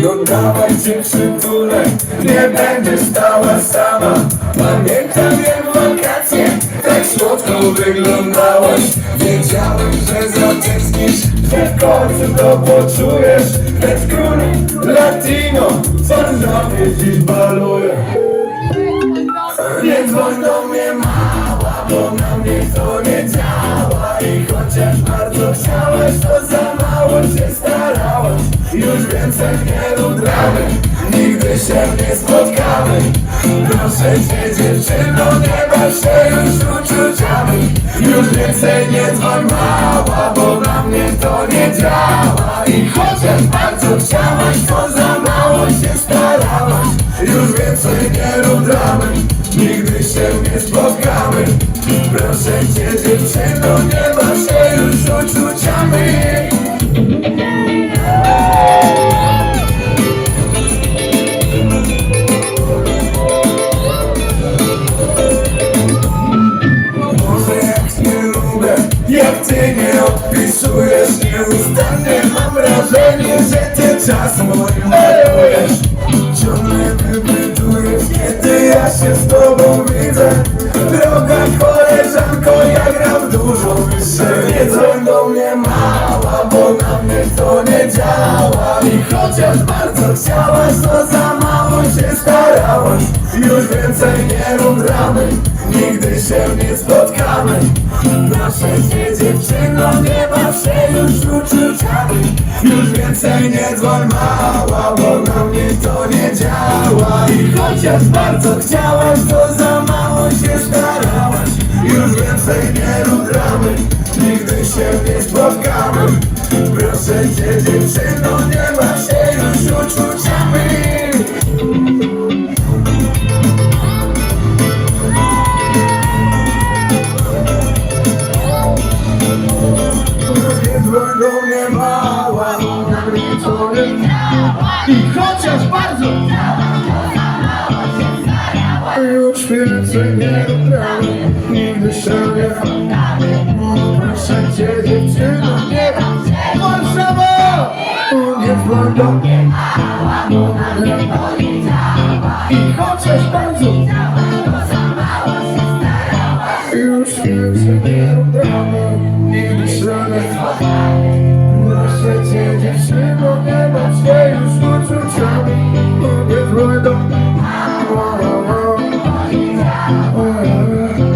dawaj cię przytulę Nie będziesz stała sama. Pamiętam jak wakacje Tak słodko wyglądałaś. Wiedziałem, że zatęsknisz Że w końcu to poczujesz. Lecz król latino Co mnie dziś baluje. Nie dzwoń do mnie mała, bo na mnie to nie działa. I chociaż bardzo chciałaś, to Już więcej nie rób dramy, nigdy się nie spotkamy. Proszę cię dziewczyno, nie baw się już uczuciami. Już więcej nie dzwoń mała, bo na mnie to nie działa. I chociaż bardzo chciałaś, to za mało się starałaś. Już więcej nie rób Nigdy się nie spotkamy. Proszę cię dziewczyno, nie baw się już uczuciami ty nie odpisujesz Nieustannie. Mam wrażenie, że ty czas mój marujesz Ciągle wypytujesz, kiedy ja się z tobą widzę. Droga koleżanko, ja gram dużo wyższe Nie dzwoń do mnie mała, bo na mnie to nie działa. I chociaż bardzo chciałaś, to za się starałaś Już więcej nie rób nigdy się nie spotkamy. Proszę cię dziewczyno, nie baw się już uczuciami Już więcej nie dzwoń mała, bo na mnie to nie działa. I chociaż bardzo chciałaś, to za mało się starałaś. Już więcej nie rób nigdy się nie spotkamy. Proszę cię dziewczyno, Nie do mnie mała, nie działa I chociaż bardzo. Już więcej nie gramy, nigdy się nie Proszę cię dziewczyno, nie Warszawa! Nie do mnie mała, nie działa I chociaż bardzo